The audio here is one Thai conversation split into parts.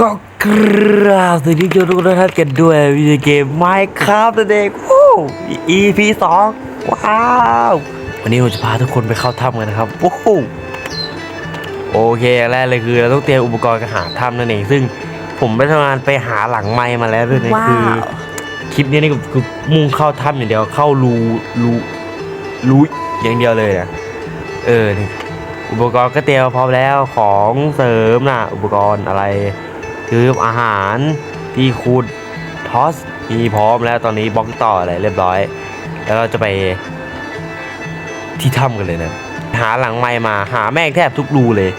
ก็กราบสวัสดีทุกท่านกันด้วยวิดีโอเกม Minecraft นั่นเองวู้ EP สองว้าว วันนี้ผมจะพาทุกคนไปเข้าถ้ำกันนะครับวู้โอเคอันแรกเลยคือเราต้องเตรียมอุปกรณ์การหาถ้ำนั่นเอง ซึ่งผมไปทำงานไปหาหลังไม้มาแล้วด้วยนะว้าวคือ คลิปนี้นี่คือมุ่งเข้าถ้ำอย่างเดียวเข้ารูรูรูอย่างเดียวเลยนะเออนี่อุปกรณ์ก็เตรียมพร้อมแล้วของเสริมนะอุปกรณ์อะไร คืออาหารที่คูดทอสมีพร้อมแล้วตอนนี้บล็อกต่ออะไรเรียบร้อย แล้วเราจะไปที่ถ้ำกันเลยนะ หาหลังไม้มาหาแม่งแทบทุกรูเลย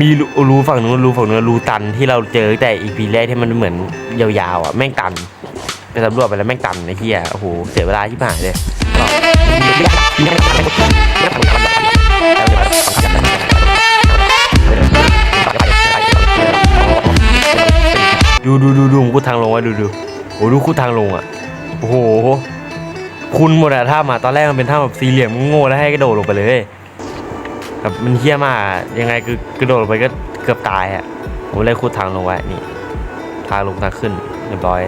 มีรูรูฝั่งนู้นรูฝั่งนู้นรูตันที่เราเจอแต่อีพีแรกที่มันเหมือนยาวๆอะแม่งตันไปสำรวจไปแล้วแม่งตันไอ้เหี้ยโอ้โหเสียเวลาที่ผ่านเลย ดูดูดูดูกูทางลงไว้ดูดูโอ้ดูคูทางลงอะโอ้โหคุณหมดอะท่ามาตอนแรกมันเป็นท่าแบบสี่เหลี่ยมโง่แล้วให้กระโดดลงไปเลยแบบมันเฮี้ยมากยังไงคือกระโดดลงไปก็เกือบตายอะผมเลยคูดทางลงไว้นี่ ทางลงทางขึ้นเรียบร้อย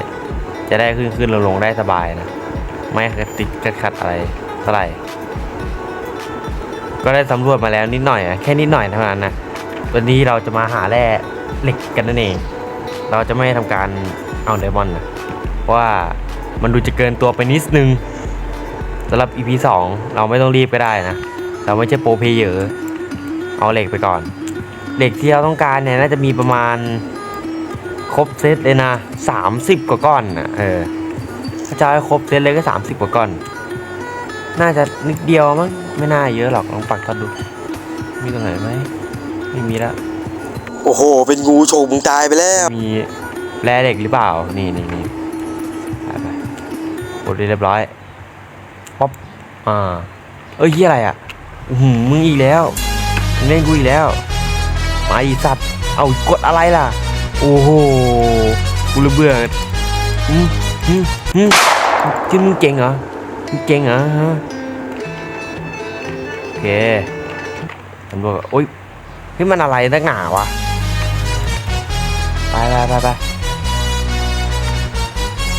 จะได้ขึ้นขึ้นลงลงได้สบายนะไม่ติดขัดขัดอะไรเท่าไหร่ก็ได้สำรวจมาแล้วนิดหน่อยอะแค่นิดหน่อยเท่านั้นนะวันนี้เราจะมาหาแร่เหล็กกันนั่นเอง เราจะไม่ทำการเอาไดมอนด์นะเพราะว่ามันดูจะเกินตัวไปนิดนึงสำหรับ EP 2 เราไม่ต้องรีบก็ได้นะ เราไม่ใช่โปรเพเยอร์เอาเหล็กไปก่อน เหล็กที่เราต้องการเนี่ยน่าจะมีประมาณครบเซตเลยนะ 30 กว่าก้อนนะเออถ้าจะให้ครบเซตเลยก็ 30 กว่าก้อน น่าจะนิดเดียวมั้งไม่น่าเยอะหรอกลองปักกันดู มีตรงไหนไหมไม่มีแล้ว โอ้โห เป็นงูโฉกมึงตายไปแล้ว มีแร่เหล็กหรือเปล่า นี่นี่นี่ไปไปกดเรียบร้อยป๊อปอ่า เอ้ยเหียอะไรอะหือมึงอีกแล้วมึงเล่นกูอีกแล้ว มาอีสัตว์ เอากดอะไรล่ะ โอ้โห กูระเบื่ออืมอืมอืมที่มึงเก่งเหรอ มึงเก่งเหรอฮะ โอเคตำรวจก็โอ๊ยเฮ้ยมันอะไรนักหนาวะ ไปไปไปไป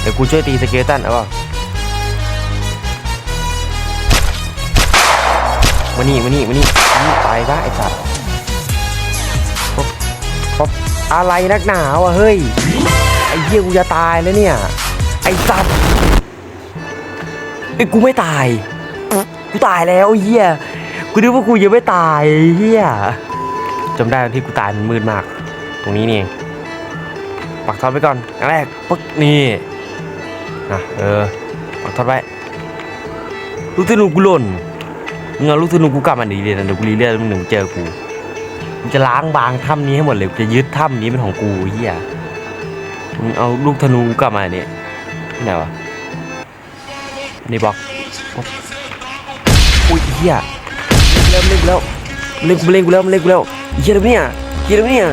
เดี๋ยวกูช่วยตีสเกลตันเอาเปล่ามานี่มานี่มานี่นี่ไปซะไอ้สัตว์ป๊บป๊บอะไรนักหนาวอะเฮ้ย ไอ้เหี้ยกูจะตายแล้วเนี่ย ไอ้สัตว์ไอ้กูไม่ตาย กูตายแล้วไอ้เหี้ย กูนึกว่ากูยังไม่ตายไอ้เหี้ยจำได้ที่กูตายมันมืดมาก ตรงนี้นี่เอง ปักทอตไว้ก่อนอย่างแรกปึ๊กนี่นะเออปักทอตไว้ลูกธนูกูหล่นมึงเอาลูกธนูกูกลับมาดีเลยนะเดี๋ยวกูรีเลือดมึงหนึ่งเจอกูกูจะล้างบางถ้ำนี้ให้หมดเลยกูจะยึดถ้ำนี้เป็นของกูเฮียมึงเอาลูกธนูกลับมาเนี่ยที่ไหนวะนี่บอกอุ้ยเฮียเริ่มเล่นกูแล้วเล่นกูเล่นกูแล้วเล่นกูแล้วเฮียแล้วเนี่ยเฮียแล้วเนี่ย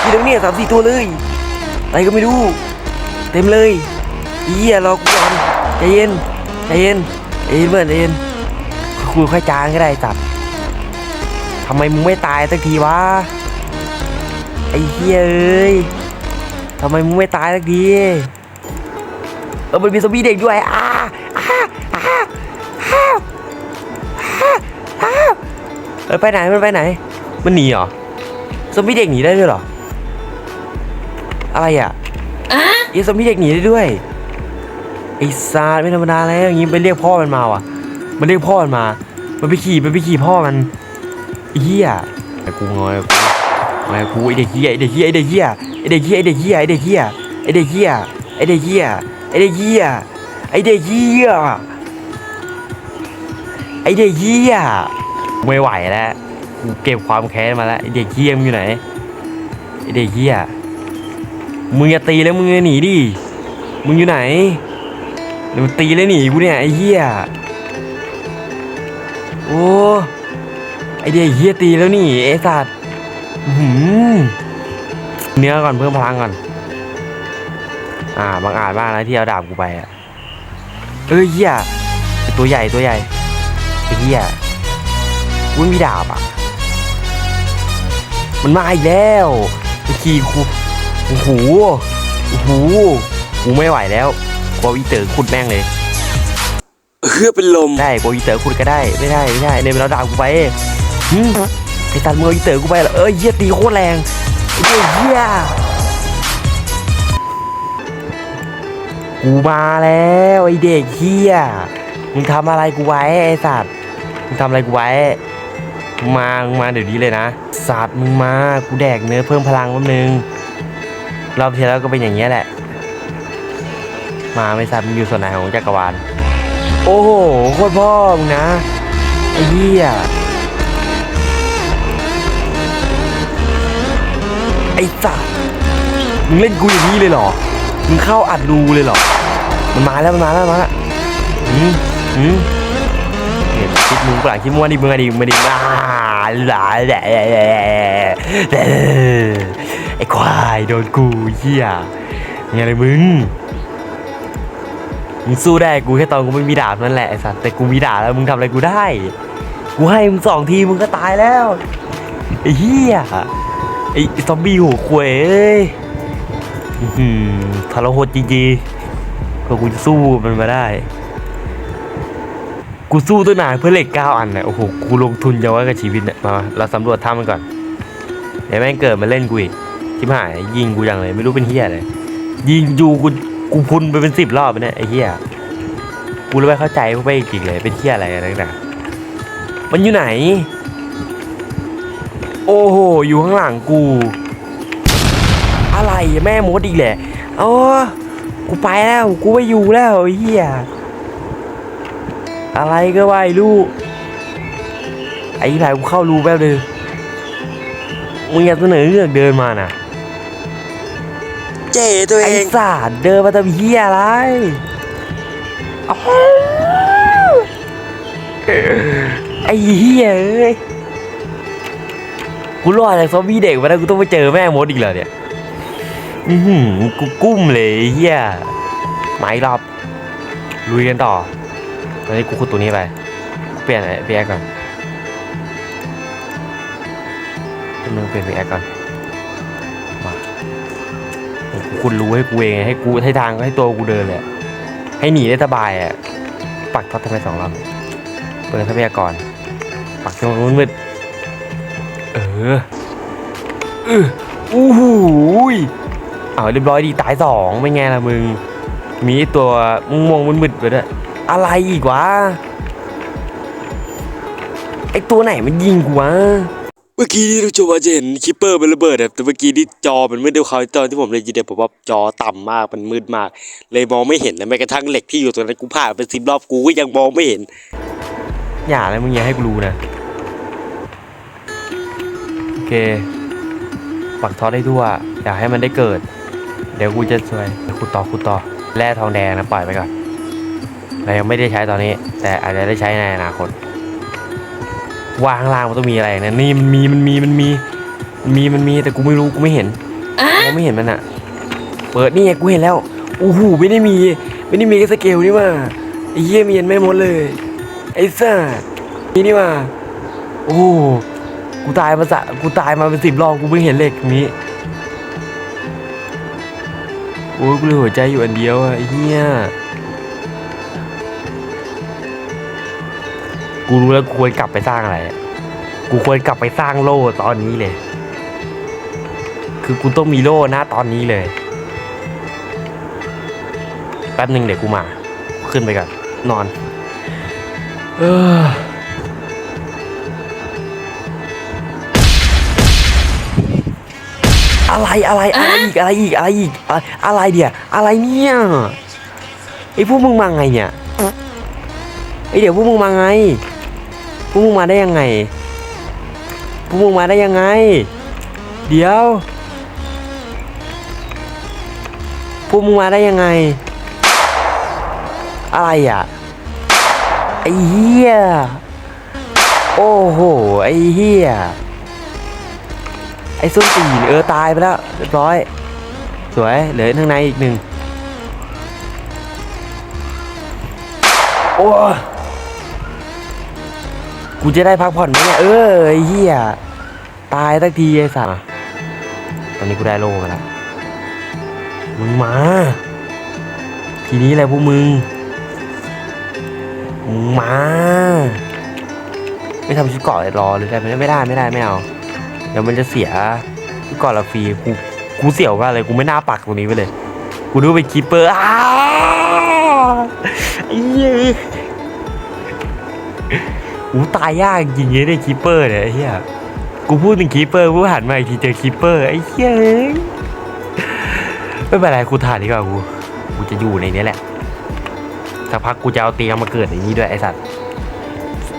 เฮียแล้วเนี่ยสามสี่ตัวเลย อะไรก็ไม่รู้ เต็มเลยเยี่ยรอกูก่อนใจเย็นใจเย็นใจเย็นเพื่อนใจเย็นคุยค่อยจางก็ได้จัดทำไมมึงไม่ตายสักทีวะไอ้เฮียเอ้ยทำไมมึงไม่ตายสักทีเออมันมีซอมบี้เด็กด้วยอ้าอ้าอ้าอ้าอ้าอ้าเออไปไหนมันไปไหน มันหนีเหรอซอมบี้เด็กหนีได้ด้วยเหรอ อะไรอะไอ้ซอมบี้เด็กหนีได้ด้วยไอ้ซาดไม่ธรรมดาแล้วอย่างงี้ไปเรียกพ่อมันมาว่ะ มันเรียกพ่อมันมา มันไปขี่มันไปขี่พ่อมันไอ้เหี้ยไอ้กูงอยกูงอยกูไอ้เด็กเหี้ยไอ้เด็กเหี้ยไอ้เด็กเหี้ยไอ้เด็กเหี้ยไอ้เด็กเหี้ยไอ้เด็กเหี้ยไอ้เด็กเหี้ยไอ้เด็กเหี้ยไอ้เด็กเหี้ยไอ้เด็กเหี้ยไอ้เด็กเหี้ยไม่ไหวแล้วกูเก็บความแค้นมาแล้วไอ้เด็กเหี้ยมึงอยู่ไหนไอ้เด็กเหี้ย มึงอย่าตีแล้วมึงอย่าหนีดิ มึงอยู่ไหนเดี๋ยวตีแล้วหนีกูเนี่ยไอ้เหี้ย โอ้ ไอเดียเหี้ยตีแล้วนี่ไอ้สัตว์หือเนื้อก่อนเพิ่มพลังก่อน อ่าบางอาจมากนะที่เอาดาบกูไปอะ เอ้ยเหี้ยตัวใหญ่ตัวใหญ่ไอ้เหี้ยกูไม่มีดาบอะ มันมาอีกแล้วไอขี่กู โอ้โหโอ้โหกูไม่ไหวแล้วกลัวอีเต๋อขุดแม่งเลย เฮือเป็นลม ได้กลัวอีเต๋อขุดก็ได้ ไม่ได้ไม่ได้ในเวลาด่ากูไปหึไอ้ตันมืออีเต๋อกูไปเหรอเอ้ยเหี้ยตีโคตรแรงไอ้เหี้ยเหี้ยกูมาแล้วไอ้เด็กเหี้ยมึงทำอะไรกูไว้ไอ้สัตว์ มึงทำอะไรกูไว้มึงมา มึงมาเดี๋ยวนี้เลยนะสัตว์มึงมา กูแดกเนื้อเพิ่มพลังแป๊บนึง รอบที่แล้วก็เป็นอย่างเงี้ยแหละ มาไม่สัตว์มึงอยู่ส่วนไหนของจักรวาล โอ้โหโคตรพ่อมึงนะไอ้เหี้ยไอ้สัสมึงเล่นกูอย่างนี้เลยเหรอ มึงเข้าอัดรูเลยเหรอ มันมาแล้วมันมาแล้วมันมาแล้วอืมอืมเนี่ยคิดมึงเปล่าคิดมึงว่าดิมึงอะดิมึงอะดิอ่าหลาแหละ ไอ้ควายโดนกูเหี้ยยังไงเลยมึงมึงสู้ได้กูแค่ตอนกูไม่มีดาบนั่นแหละไอ้สัสแต่กูมีดาบแล้วมึงทำอะไรกูได้ กูให้มึงสองทีมึงก็ตายแล้วไอ้เหี้ยไอ้ซอมบี้หัวควยเอ้ยอื้อหือทรหดจริงๆกว่ากูจะสู้มันมาได้ กูสู้ตั้งนานเพื่อเหล็กเก้าอันน่ะโอ้โห กูลงทุนเยอะไว้กับชีวิตเนี่ยมาเราสำรวจถ้ำมันก่อนเดี๋ยวแม่งเกิดมาเล่นกูอีก ชิบหายยิงกูจังเลยไม่รู้เป็นเหี้ยอะไรยิงอยู่กูกูพุนไปเป็นสิบรอบไปเนี่ยไอ้เหี้ยกูเลยไม่เข้าใจพวกไปจริงเลยเป็นเหี้ยอะไรกันนักหนามันอยู่ไหน โอ้โหอยู่ข้างหลังกู อะไรแม่มดอีกแหละอ๋อกูไปแล้วกูไม่อยู่แล้วไอ้เหี้ยอะไรก็ว่าไอ้ลูกไอ้ไผ่กูเข้ารูแป๊บนึงมึงอย่าเสนอเรื่องเดินมาน่ะ เจ้ตัวเอไอ้ง สาดเดินมาทำเหี้ยอะไรอ้าวไอ้เหี้ยเอ้ยกูรอดจากซอมบี้เด็กมาแล้วกูต้องไปเจอแม่มดอีกแล้วเนี่ย อือหือกูกุ้มเลยไอ้เฮียไม้รอบลุยกันต่อตอนนี้กูขุดตัวนี้ไปเปลี่ยนไอ้เปลี่ยนก่อนมึงเปลี่ยนไปแอคก่อน กูขุดรู้ให้กูเองให้กูให้ทางให้ตัวกูเดินเลยให้หนีได้สบายอะปักท็อตทำไมสองรอบเปิดทรัพยากร ปักตรงนู้นมืดเออเอออู้หูยเอาวเรียบร้อยดีตายสองไม่ไงล่ะมึง มีตัวม่วงมึนๆไปด้วยอะไรอีกวะไอตัวไหนมันยิงกูวะ เมื่อกี้นี่ทุกชมอาจจะเห็นคิปเปอร์มันระเบิดอะแต่เมื่อกี้นี่จอมันมืดด้วยเขาตอนที่ผมเลยยินเนี่ยผมว่าจอต่ำมากมันมืดมาก เลยมองไม่เห็นและแม้กระทั่งเหล็กที่อยู่ตรงนั้นกูผ่านเป็นสิบรอบกูก็ยังมองไม่เห็น อย่าเลยมึงอย่าให้กูรู้นะโอเคปักทอดได้ทั่วอยากให้มันได้เกิด เดี๋ยวกูจะช่วยขุดต่อขุดต่อแร่ทองแดงนะปล่อยไปก่อนเรายังไม่ได้ใช้ตอนนี้ แต่อาจจะได้ใช้ในอนาคต วางล่างมันต้องมีอะไรนะนี่มันมีมันมีมันมีมันมีมันมีแต่กูไม่รู้กูไม่เห็นกูไม่เห็นมันอะเปิดนี่ไงกูเห็นแล้วโอ้โหไม่ได้มีไม่ได้มีแค่สเกลนี่ว่าไอ้เหี้ยมีเห็นไม่หมดเลยไอ้สัสนี่นี่ว่าโอ้โหกูตายมาสะกูตายมาเป็นสิบรอบกูเพิ่งเห็นเหล็กตรงนี้โอ้ยกูเหลือหัวใจอยู่อันเดียวอะไอ้เหี้ย กูรู้แล้วกูควรกลับไปสร้างอะไร กูควรกลับไปสร้างโล่ตอนนี้เลย คือกูต้องมีโล่นะตอนนี้เลย แป๊บหนึ่งเดี๋ยวกูมา ขึ้นไปก่อนนอน เอออะไรอะไรอะไรอีกอะไรอีกอะไรอีกอะไรเดี๋ยอะไรเนี่ยไอพวกมึงมาไงเนี่ยไอเดี๋ยวพวกมึงมาไง กมึงมาได้ยังไงพวกมึงมาได้ยังไง เดี๋ยวพวกมึงมาได้ยังไง อะไรอะไอ้เหี้ยโอ้โหไอ้เหี้ยไอ้ส้นตีนเออตายไปแล้วเรียบร้อย สวยเหลือข้างในอีกหนึ่งโอ้ กูจะได้พักผ่อนไหมเนี่ยเออเหี้ยตายสักทีไอ้สัสตอนนี้กูได้โล่มาแล้วมึงมา ทีนี้แหละพวกมึงมึงมา ไม่ทำชุดเกาะเลยรอหรืออะไรไม่ได้ไม่ได้ไม่เอาเดี๋ยวมันจะเสียชุดเกาะละฟรีกูกูเสียวมากเลยกูไม่น่าปักตรงนี้ไปเลย กูดูเป็นคีเปอร์อ้าวไอ้เหี้ยกูตายยากจริงๆเลยคีเปอร์เนี่ยไอ้เหี้ยกูพูดถึงคีเปอร์กูหันมาอีกทีเจอคีเปอร์ไอ้เหี้ยไม่เป็นไรกูถ่ายดีกว่ากูกูจะอยู่ในนี้แหละสักพักกูจะเอาเตียงมาเกิดในนี้ด้วยไอ้สัตว์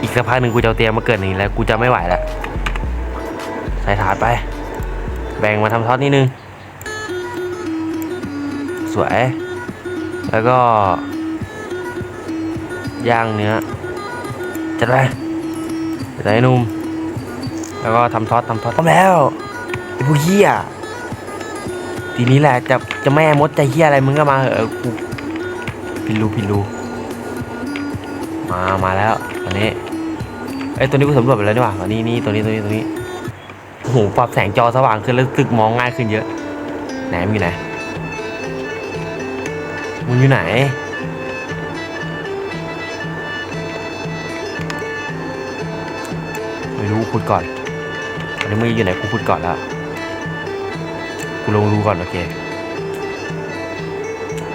อีกสักพักหนึ่งกูจะเอาเตียงมาเกิดในนี้แล้วกูจะไม่ไหวแล้วใส่ถาดไป แบ่งมาทำทอดนิดนึงสวย แล้วก็ย่างเนื้อจัดไป จัดไปนุ่ม แล้วก็ทำทอดทำทอดพร้อมแล้วไอ้ผู้เหี้ยทีนี้แหละจะจะแม่มดใจเหี้ยอะไรมึงก็มาเหอะกูพินรูพินรูมามาแล้วตอนนี้ไอ้ยตัวนี้กูสำรวจไปแล้วนี่หว่าตัวนี้นี่ตัวนี้ตัวนี้ตัวนี้โอ้โหปรับแสงจอสว่างขึ้นแล้วรู้สึกมองง่ายขึ้นเยอะไหนมันอยู่ไหนมึงอยู่ไหน ไม่รู้ขุดก่อนตอนนี้มึงอยู่ไหนกูขุดก่อนแล้วกูลงรู้ก่อนโอเค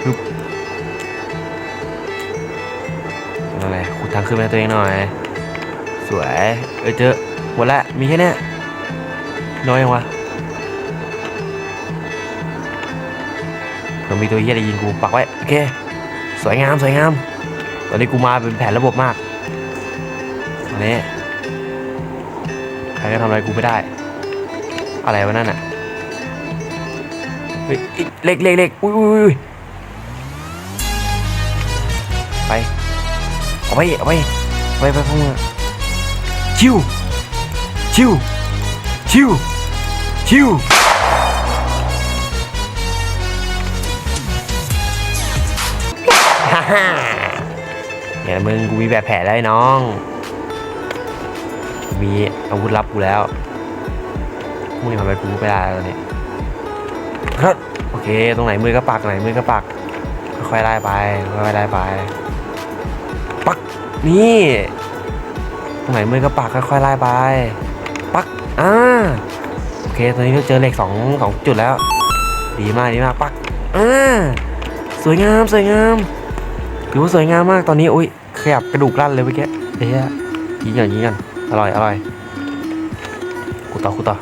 ฮึบนั่นแหละขุดทางขึ้นมาตัวเองหน่อย สวย เออเจอหมดละ มีแค่นี้น้อยยังวะเดี๋ยวมีตัวเหี้ยอะไรยิงกูปักไว้ โอเค สวยงาม สวยงาม ตอนนี้กูมาเป็นแผนระบบมาก ตอนนี้ รก็ทำอะไรกูไม่ได้ อะไรวะนั่นอะเฮ้ยเล็กเล็กเล็กอุ้ยอุ้ยอุ้ยไปเอาไปเอาไปไปไปพวกมึงชิวชิวชิวชิวฮ่าฮ่าเนี่ยมึงกูมีแบบแผลไอ้น้อง มีอาวุธลับกูแล้วมึงทำอะไรกูไม่ได้แล้วตอนนี้ครับโอเค ตรงไหนมือก็ปักไหนมือก็ปักค่อยๆไล่ไปค่อยๆไล่ไป ปักนี่ ตรงไหนมือก็ปักค่อยๆไล่ไป ปักอ่าโอเคตอนนี้เราเจอเหล็กสองสองจุดแล้ว ดีมากดีมากปักอ่าสวยงามสวยงามถือว่าสวยงามมากตอนนี้อุ้ยขยับกระดูกลั่นเลยเมื่อกี้เฮ้ยยิงก่อนยิงก่อน อร่อย อร่อยกูต่อกูต่อ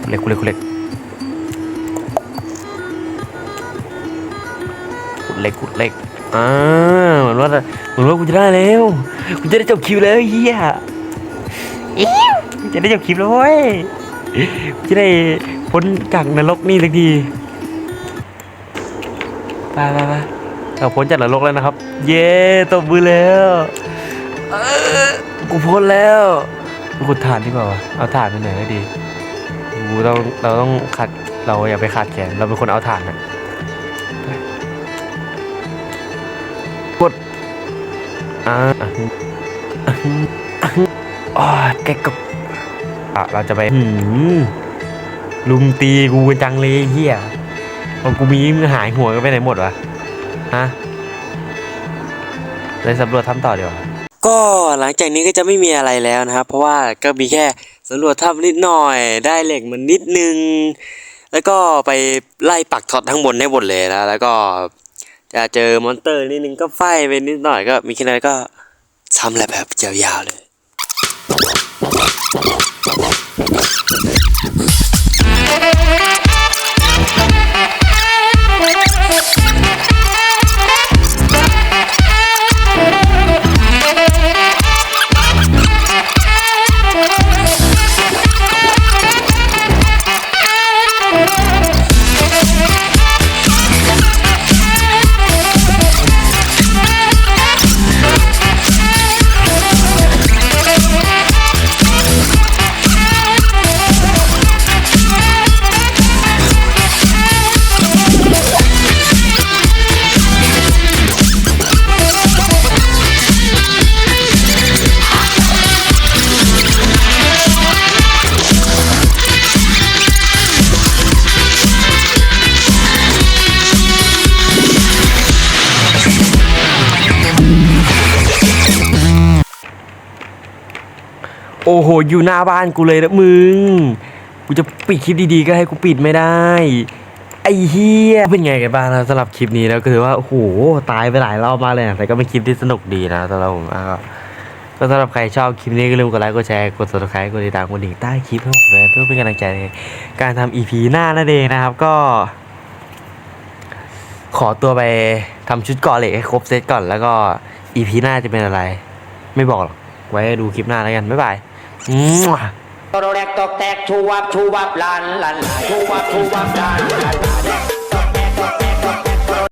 กูเล็กกูเล็กกูเล็กกูเล็กกูเล็กอ่าเหมือนว่าเหมือนว่ากูจะได้แล้วกูจะได้จบคิวแล้วไอ้เฮียอิ๊วกูจะได้จบคลิปแล้วเว้ยกูจะได้พ้นจากนรกนี่สักทีไปไปไปเราพ้นจากนรกแล้วนะครับ เย้ตบมือแล้วเออ กูพ้นแล้วขุดถ่านดีกว่าวะเอาถ่านไปไหนก็ดีกูต้องเราต้องขัดเราอย่าไปขาดแขนเราเป็นคนเอาถ่านนะกดอ่าอ๋อแกกับอะเราจะไปหืมลุมตีกูจังเลยเฮียพอกูมีมึงหายหัวกันไปไหนหมดวะฮะเลยสำรวจถ้ำต่อเดี๋ยว ก็หลังจากนี้ก็จะไม่มีอะไรแล้วนะครับ เพราะว่าก็มีแค่สำรวจถ้ำนิดหน่อย ได้เหล็กมันนิดนึง แล้วก็ไปไล่ปักท็อตทั้งบนให้หมดเลยแล้วแล้วก็จะเจอมอนเตอร์นิดนึงก็ไฟไปนิดหน่อยก็มีแค่นั้นก็ทำอะไรแบบยาวๆเลย โอ้โห อยู่หน้าบ้านกูเลยนะมึง กูจะปิดคลิปดีๆ ก็ให้กูปิดไม่ได้ ไอ้เฮียเป็นไงกันบ้างนะสำหรับคลิปนี้แล้วก็ถือว่า โอ้โห ตายไปหลายรอบมากเลยนะแต่ก็เป็นคลิปที่สนุกดีนะสำหรับผมอะก็ก็สำหรับใครชอบคลิปนี้ก็อย่าลืมกดไลค์กดแชร์กด subscribe กดติดตามกดดิ่งใต้คลิปให้ผมด้วยเพื่อเป็นกำลังใจในการทำ EP หน้านั่นเองนะครับก็ ขอตัวไปทำชุดเกาะเหล็กให้ครบเซตก่อนแล้วก็ EP หน้าจะเป็นอะไร ไม่บอกหรอกไว้ดูคลิปหน้าแล้วกันบ๊ายบาย ตกแตกตกแตกชูวับชูวับลานลานลาชูวับชูวับลานลาน